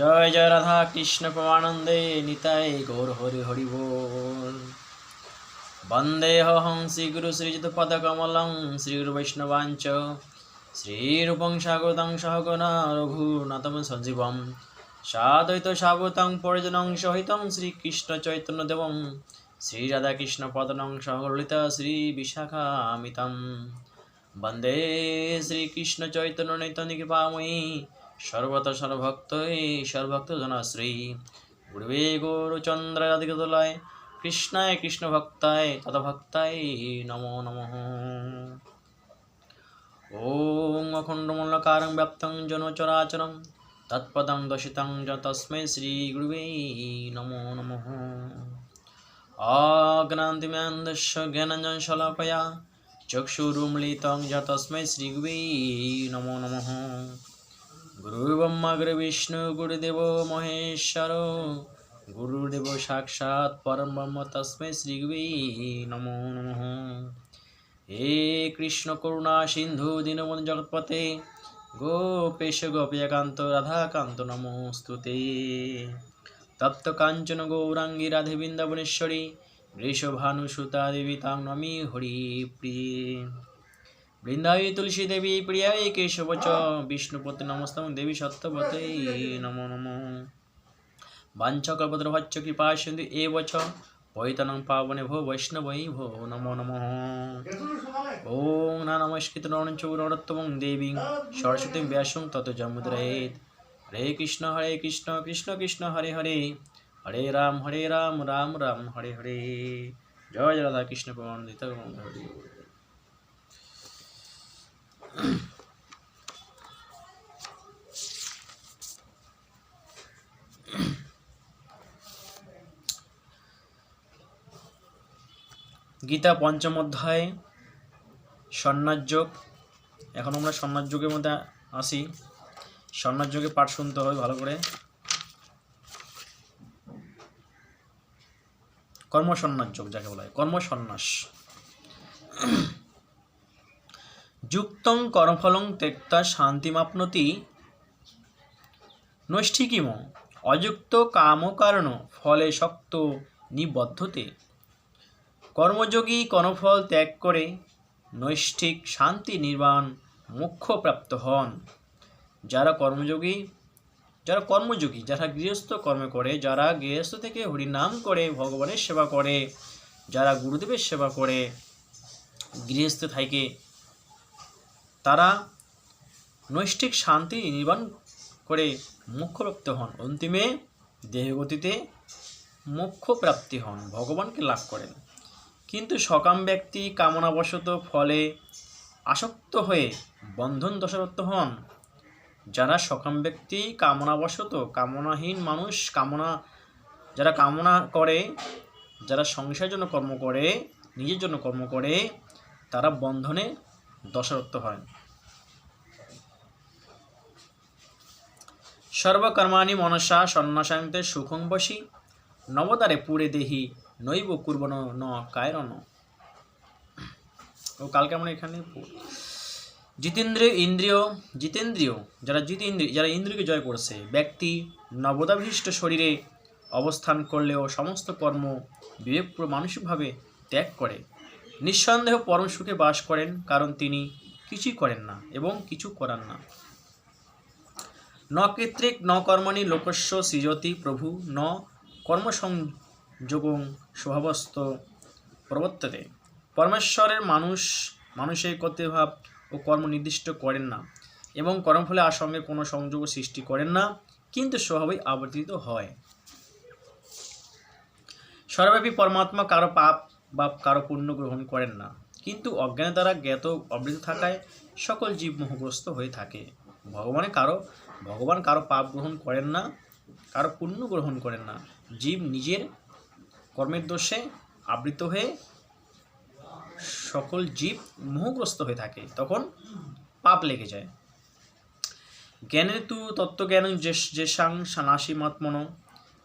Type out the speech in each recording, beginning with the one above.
জয় জয় রাধা কৃষ্ণ প্রমানন্দে নিতাই গৌর হরি হরি বল। বন্দেহং শ্রীগুরু শ্রীযুত পদকমলং শ্রীগুরু বৈষ্ণবাঞ্চ শ্রীরূপং স্বাগতং সহগণ রঘুনাথম সঞ্জীবম। সাদৈত স্বাগতং পরিজনং সহিতং শ্রীকৃষ্ণ চৈতন্য দেবং শ্রীরাধাকৃষ্ণ পদনং সহলিতা শ্রী বিশাখামিতম বন্দে শ্রীকৃষ্ণ চৈতন্য নৈতনিক পাময়ী সর্বত সর্বভক্ত সর্বভক্ত জনশ্রী। গুরবে গৌরচন্দ্রাদিগতলায় কৃষ্ণায় কৃষ্ণ কৃষ্ণভক্তায় তদভক্তায় নম নম। ওং অখণ্ডমূলকার ব্যাপ্তং জনচরাচর তৎপদং দশিতং তস্মৈ শ্রীগুরুবে নমো নম। অগ্নান্তিমেন্দস্য জ্ঞানঞ্জন শলাপয়া চক্ষুরুম্লিতং যা তস্মৈ শ্রীগুবে নমো নমঃ। গুরু বিষ্ণু, গুরুদেব মহেশ্বর, গুরুদেব সাক্ষাৎ পরম ব্রহ্ম তসমে শ্রীগুবি নম নম। হে কৃষ্ণ করুণা সিন্ধু দীনবন্ধু জগৎপতে গোপেশ গোপীকান্ত, রাধাকান্ত নমস্তুতে। তপ্ত কাঞ্চন গৌরাঙ্গী রাধে বৃন্দাবনেশ্বরী, ঋষভানুসুতা দেবী তাং নমি হরি প্রিয়ে বৃন্দাবী তুলসী দেবী প্রিয়ায় কেশব চ বিষ্ণুপতি নমস্তম দেবী সত্যবতে নমো নমো। বাঞ্ছকল্পদ্রভচ্চ কৃপা সিন্ধু এব চ পৈতনং পাবনে ভো বৈষ্ণবৈ ভো নমো নমঃ। ওং না নমস্কৃত নরঞ্চ নরোত্তমং দেবীং সরস্বতীং ব্যাসং তত জমুদ্রয়েত। হরে কৃষ্ণ হরে কৃষ্ণ কৃষ্ণ কৃষ্ণ, হরে হরে। হরে রাম হরে রাম রাম রাম, হরে হরে। জয় জয় রাধা কৃষ্ণ প্রমাণিত হরে গীতা পঞ্চম অধ্যায় সন্ন্যাস যোগ। এখন আমরা সন্ন্যাস যোগের মধ্যে আসি। সন্ন্যাস যোগে পাঠ শুনতে হবে ভালো করে। কর্মসন্ন্যাস যোগ যাকে বলা হয়। কর্মসন্ন্যাস যুক্তং কর্মফলং ত্যক্তা শান্তিমাপ্নতি নৈষ্ঠিকিম। অযুক্ত কাম কারণ ফলে শক্ত নিবদ্ধতে। কর্মযোগী কর্মফল ত্যাগ করে নৈষ্ঠিক শান্তি নির্বাণ মোক্ষ প্রাপ্ত হন। যারা কর্মযোগী যারা কর্মযোগী, যারা গৃহস্থ কর্ম করে, যারা গৃহস্থ থেকে হরিনাম করে ভগবানের সেবা করে, যারা গুরুদেবের সেবা করে, গৃহস্থ থাকে তারা নৈষ্ঠিক শান্তি নির্বাণ করে মোক্ষপ্রাপ্ত হন। অন্তিমে দেহগতিতে মোক্ষ প্রাপ্তি হন, ভগবানকে লাভ করেন। কিন্তু সকাম ব্যক্তি কামনাবশত ফলে আসক্ত হয়ে বন্ধন দশারত্ব হন। যারা সকাম ব্যক্তি কামনাবশত, কামনাহীন মানুষ, কামনা, যারা কামনা করে, যারা সংসারের জন্য কর্ম করে, নিজের জন্য কর্ম করে, তারা বন্ধনে দশারত্ব হয় সর্বকর্মাণি মনসা সন্ন্যাসান্তে সুখং বসি নবতারে পুরে দেহি নৈব কুর্বন ন কায়রন ও কালকে আমরা এখানে? জিতেন্দ্রিয় ইন্দ্রিয়, জিতেন্দ্রিয়, যারা জিতেন্দ্রিয়, যারা ইন্দ্রিয়কে জয় করছে, ব্যক্তি নবদাভিষ্ট শরীরে অবস্থান করলেও সমস্ত কর্ম বিবেকপুর মানসিকভাবে ত্যাগ করে। নিঃসন্দেহ পরম সুখে বাস করেন, কারণ তিনি কিছুই করেন না এবং কিছু করান না। ন কৃত্রিক, ন কর্মণি লোকস্য সৃজতি, প্রভু, ন কর্মসংযোগং স্বভাবস্থ প্রবর্ততে। পরমেশ্বরের মানুষ, মানুষের কর্তৃভাব ও কর্ম নির্দিষ্ট করেন না এবং কর্মফলে আর সঙ্গে কোনো সংযোগ সৃষ্টি করেন না, কিন্তু স্বভাবেই আবর্তিত হয়। সর্বব্যাপী পরমাত্মা কারও পাপ বা কারও পুণ্য গ্রহণ করেন না। কিন্তু অজ্ঞানের দ্বারা জ্ঞাত অবৃত থাকায় সকল জীব মোহগ্রস্ত হয়ে থাকে। ভগবানে কারও, ভগবান কারও পাপ গ্রহণ করেন না, কারও পুণ্য গ্রহণ করেন না। জীব নিজের কর্মের দোষে আবৃত হয়ে সকল জীব মোহগ্রস্ত হয়ে থাকে। তখন পাপ লেগে যায়। জ্ঞানের তু তত্ত্বজ্ঞান যে সাং নাসিমাত্মন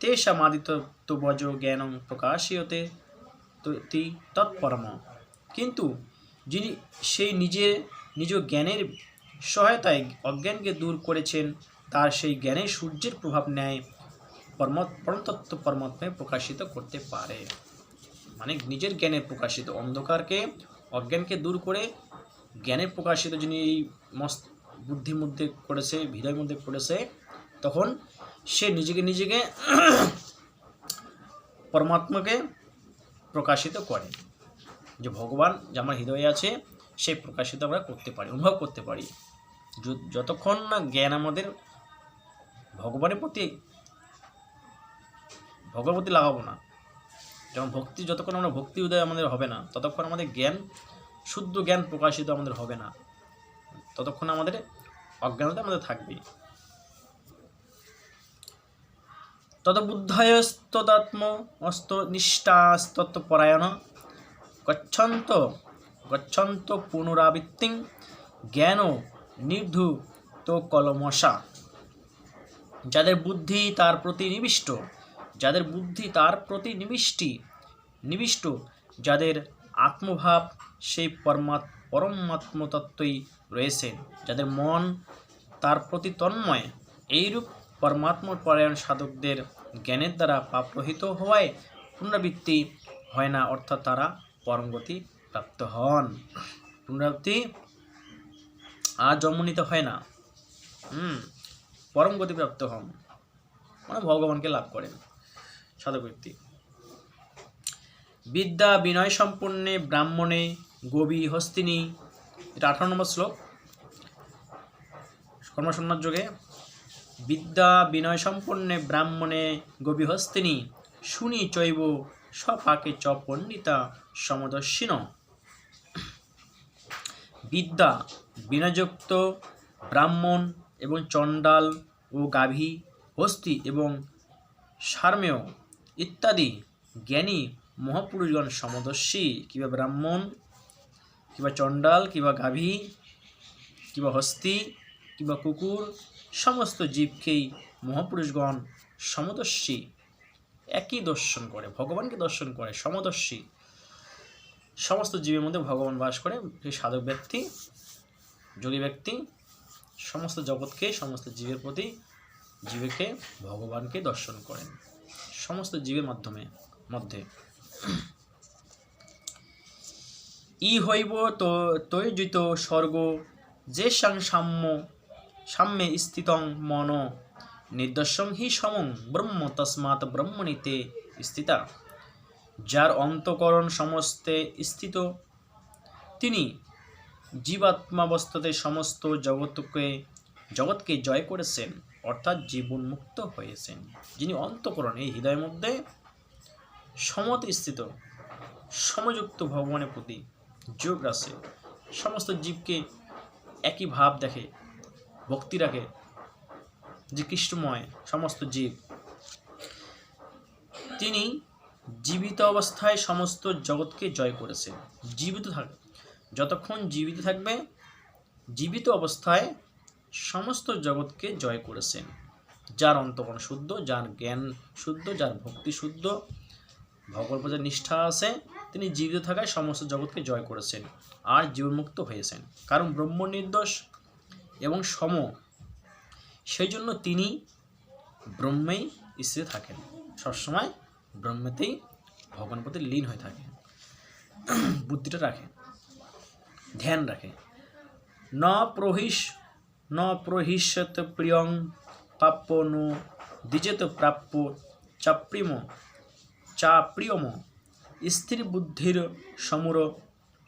তেষামাদিত বজ জ্ঞানং প্রকাশিয়তে। তি তৎপরম। কিন্তু যিনি সেই নিজে, নিজ জ্ঞানের সহায়তায় অজ্ঞানকে দূর করেছেন, তার সেই জ্ঞানে সূর্যের প্রভাব নেয় পরম, পরমতত্ত্ব পরমাত্মায় প্রকাশিত করতে পারে। মানে নিজের জ্ঞানে প্রকাশিত অন্ধকারকে, অজ্ঞানকে দূর করে জ্ঞানের প্রকাশিত যিনি এই মস্ত বুদ্ধির মধ্যে করেছে হৃদয়ের মধ্যে করেছে তখন সে নিজেকে নিজেকে পরমাত্মাকে প্রকাশিত করে। যে ভগবান যে আমার হৃদয়ে আছে সে প্রকাশিত আমরা করতে পারি, অনুভব করতে পারি। যতক্ষণ না জ্ঞান আমাদের ভগবানের প্রতি ভগবানের প্রতি লাগাবো না, যেমন ভক্তি, যতক্ষণ আমরা ভক্তি উদয় আমাদের হবে না, ততক্ষণ আমাদের জ্ঞান, শুদ্ধ জ্ঞান প্রকাশিত আমাদের হবে না, ততক্ষণ আমাদের অজ্ঞানতা আমাদের থাকবে তদবুদ্ধয়স্তদাত্ম অস্ত নিষ্ঠাস্তত্বপরায়ণ গচ্ছন্ত গচ্ছন্ত পুনরাবৃত্তিং জ্ঞান নির্ধু তো কলমশা। যাদের বুদ্ধি তার প্রতি নিবিষ্ট, যাদের বুদ্ধি তার প্রতি নিবিষ্টি, নিবিষ্ট, যাদের আত্মভাব সেই পরমাৎ পরমাত্মতত্ত্বই রয়েছে। যাদের মন তার প্রতি তন্ময়, এইরূপ পরমাত্ম পরায়ণ সাধকদের জ্ঞানের দ্বারা পাপরহিত হওয়ায় পুনরাবৃত্তি হয় না, অর্থাৎ তারা পরমগতি প্রাপ্ত হন। পুনরাবৃত্তি আর জন্ম নিতে হয় না। হুম পরম গতি প্রাপ্ত হন। মানে ভগবানকে লাভ করেন সাধক ব্যক্তি বিদ্যা বিনয় সম্পন্নে ব্রাহ্মণে গোবী হস্তিনী। এটা আঠারো নম্বর শ্লোক। কর্মসন্ন্যাস যোগে বিদ্যা বিনয় সম্পন্নে ব্রাহ্মণে গভীহস্তিনী শুনি চৈব সপাকে চ পণ্ডিতা সমদর্শিন। বিদ্যা বিনযুক্ত ব্রাহ্মণ এবং চণ্ডাল ও গাভী হস্তি এবং সার্মেয় ইত্যাদি জ্ঞানী মহাপুরুষগণ সমদর্শী। কিংবা ব্রাহ্মণ, কিংবা চণ্ডাল, কিংবা গাভী, কিংবা হস্তি, কিংবা কুকুর সমস্ত জীবকেই মহাপুরুষগণ সমদর্শী, একই দর্শন করে, ভগবানকে দর্শন করে, সমদর্শী। সমস্ত জীবের মধ্যে ভগবান বাস করে, সেই সাধক ব্যক্তি, যোগী ব্যক্তি, সমস্ত জগৎকে, সমস্ত জীবের প্রতি জীবকে, ভগবানকে দর্শন করেন। সমস্ত জীবের মাধ্যমে, মধ্যে। ই হইব তো তৈজিত স্বর্গ যে সাং সাম্য সাম্যে স্থিতং মন নির্দর্শং হি সমং ব্রহ্ম তস্মাৎ ব্রহ্মণীতে স্থিতা। যার অন্তকরণ সমস্তে স্থিত, তিনি জীবাত্মাবস্থাতে সমস্ত জগৎকে জগৎকে জয় করেছেন, অর্থাৎ জীবন মুক্ত হয়েছেন। যিনি অন্তকরণ এই হৃদয়ের মধ্যে সমত স্থিত, সমযুক্ত ভগবানের প্রতি যোগ রাখে, সমস্ত জীবকে একই ভাব দেখে ভক্তি রাখে যে কৃষ্ণময় সমস্ত জীব। তিনি জীবিত অবস্থায় সমস্ত জগৎকে জয় করেছে জীবিত থাক, যতক্ষণ জীবিত থাকবে, জীবিত অবস্থায় সমস্ত জগৎকে জয় করেছেন। যার অন্তকরণ শুদ্ধ, যার জ্ঞান শুদ্ধ, যার ভক্তি শুদ্ধ, ভগবত প্রতি নিষ্ঠা আছে, তিনি জীবিত থাকায় সমস্ত জগৎকে জয় করেছেন আর জীবনমুক্ত হয়েছেন। কারণ ব্রহ্ম নির্দোষ এবং সম। সেই জন্য তিনি ব্রহ্মেই স্থিত থাকেন। সবসময় ব্রহ্মেতেই ভগবান প্রতি লীন হয়ে থাকে বুদ্ধিটা রাখে ধ্যান রাখে ন প্রহিস ন প্রহিষ্যত প্রিয়ং প্রাপ্য নো দ্বিজেত প্রাপ্য চাপ্রিম, চা প্রিয়ম। স্থির বুদ্ধির সমুর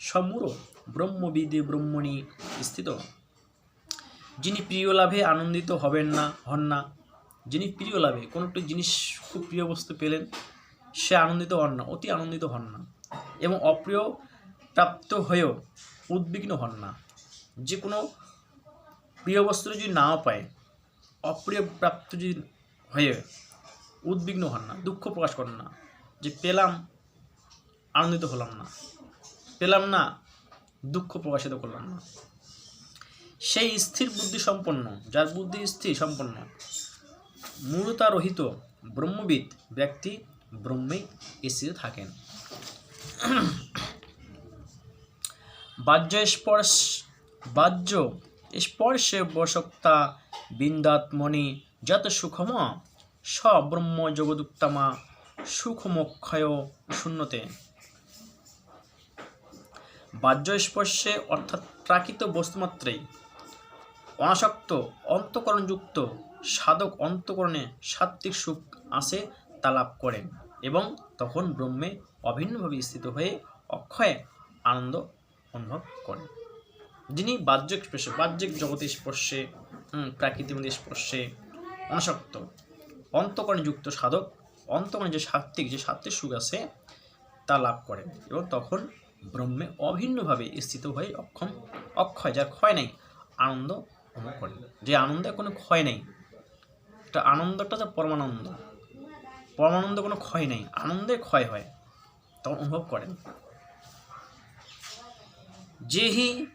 সমুর ব্রহ্মবিদে ব্রহ্মণি স্থিত। যিনি প্রিয় লাভে আনন্দিত হবেন না, হন না, যিনি প্রিয় লাভে কোনো একটি জিনিস খুব প্রিয় বস্তু পেলেন, সে আনন্দিত হন না, অতি আনন্দিত হন না, এবং অপ্রিয় প্রাপ্ত হয়েও উদ্বিগ্ন হন না। যে কোনো প্রিয় বস্তু যদি নাও পায় অপ্রিয় প্রাপ্ত যদি হয়ে উদ্বিগ্ন হন না, দুঃখ প্রকাশ করেন না, যে পেলাম, আনন্দিত হলাম না, পেলাম না, দুঃখ প্রকাশিত করলাম না। সেই স্থির বুদ্ধি সম্পন্ন, যার বুদ্ধি স্থির সম্পন্ন। মূলতা রহিত ব্রহ্মবিদ ব্যক্তি ব্রহ্মে স্থিত থাকেন। বাহ্য স্পর্শ, বাহ্য স্পর্শে বশক্তা বিন্দাত্মনি যত সুখম স ব্রহ্ম জগদুত্তমা সুখমক্ষয় শূন্যতে। বাহ্য স্পর্শে অর্থাৎ প্রাকৃত বস্তুমাত্রেই অনাসক্ত, অন্তকরণযুক্ত, সাধক অন্তকরণে সাত্ত্বিক সুখ আসে তা লাভ করেন এবং তখন ব্রহ্মে অভিন্নভাবে স্থিত হয়ে অক্ষয় আনন্দ অনুভব করেন। যিনি বাহ্যিক স্পর্শে, বাহ্যিক জগতে স্পর্শে প্রাকৃতিক মধ্যে স্পর্শে অনাসক্ত অন্তকরণে যুক্ত সাধক, অন্তকরণে যে সাত্ত্বিক যে সাত্ত্বিক সুখ আছে তা লাভ করেন এবং তখন ব্রহ্মে অভিন্নভাবে স্থিত হয়ে অক্ষম, অক্ষয়, যার ক্ষয় নেই, আনন্দ করেন যে আনন্দে কোনো ক্ষয় নেই। এটা আনন্দটা যে পরমানন্দ। পরমানন্দ কোনো ক্ষয় নেই। আনন্দে ক্ষয় হয়। তখন অনুভব করেন। যেহি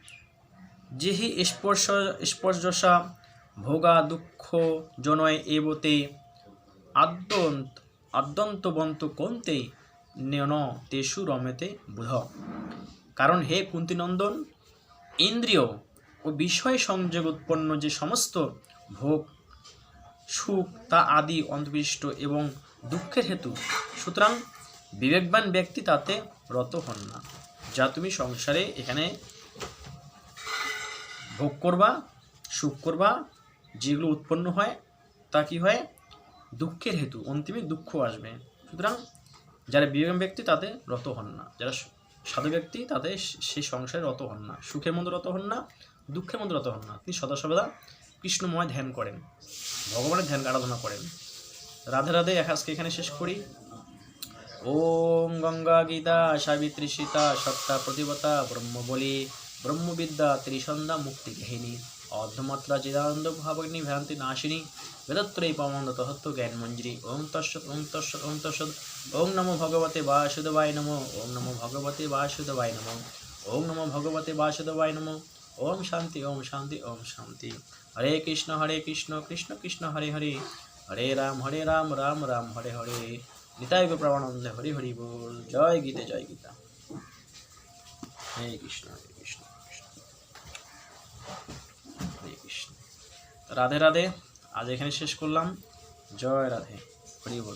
যেহি স্পর্শ, স্পর্শসা, ভোগা দুঃখ জনয় এবতে, আদ্যন্ত, আদ্যন্তবন্ত কন্তে নেন তেষু রমেতে বুধ। কারণ হে কুন্তিনন্দন, ইন্দ্রিয় ও বিষয় সংযোগ উৎপন্ন যে সমস্ত ভোগ, সুখ, তা আদি অন্তবিষ্ট এবং দুঃখের হেতু, সুতরাং বিবেকবান ব্যক্তি তাতে রত হন না। যা তুমি সংসারে এখানে ভোগ করবা, সুখ করবা, যেগুলো উৎপন্ন হয়, তা কি হয়? দুঃখের হেতু, অন্তিমে দুঃখ আসবে। সুতরাং যারা বিবেকবান ব্যক্তি তাতে রত হন না, যারা সাধু ব্যক্তি তাতে সেই সংসারে রত হন না, সুখের মধ্যে রত হন না দুঃখের মধ্যে রত হন না। তিনি সদা সর্বদা কৃষ্ণময় ধ্যান করেন, ভগবানের ধ্যান আরাধনা করেন। রাধে রাধে আজকে এখানে শেষ করি। ওম গঙ্গা গীতা, সাবিত্রী সীতা, সত্তা প্রতিবতা ব্রহ্মবলী ব্রহ্মবিদ্যা ত্রিসন্ধ্যা মুক্তি গেহিনী অর্ধমাত্রা চিদানন্দ ভাবগ্নি ভ্রান্তি নাশিনী বেদত্রয়ী পমন্দ তহত্ব জ্ঞান মঞ্জরি। ওম তস্যৎ ওম তস্যৎ ওম তস্যৎ ওম নমো ভগবতে বাসুদেবায় নমো। ওম নমো ভগবতে বাসুদেবায় নমো। ওম নমো ভগবতে বাসুদেবায় নমো। ওম শান্তি ওম শান্তি ওম শান্তি। হরে কৃষ্ণ হরে কৃষ্ণ কৃষ্ণ কৃষ্ণ, হরে হরে। হরে রাম হরে রাম রাম রাম, হরে হরে। নিতাই প্রমানন্দে হরি হরি বল। জয় গীতে, জয় গীতা। হরে কৃষ্ণ হরে কৃষ্ণ কৃষ্ণ। হরে কৃষ্ণ। রাধে রাধে। আজ এখানে শেষ করলাম। জয় রাধে। হরি বল।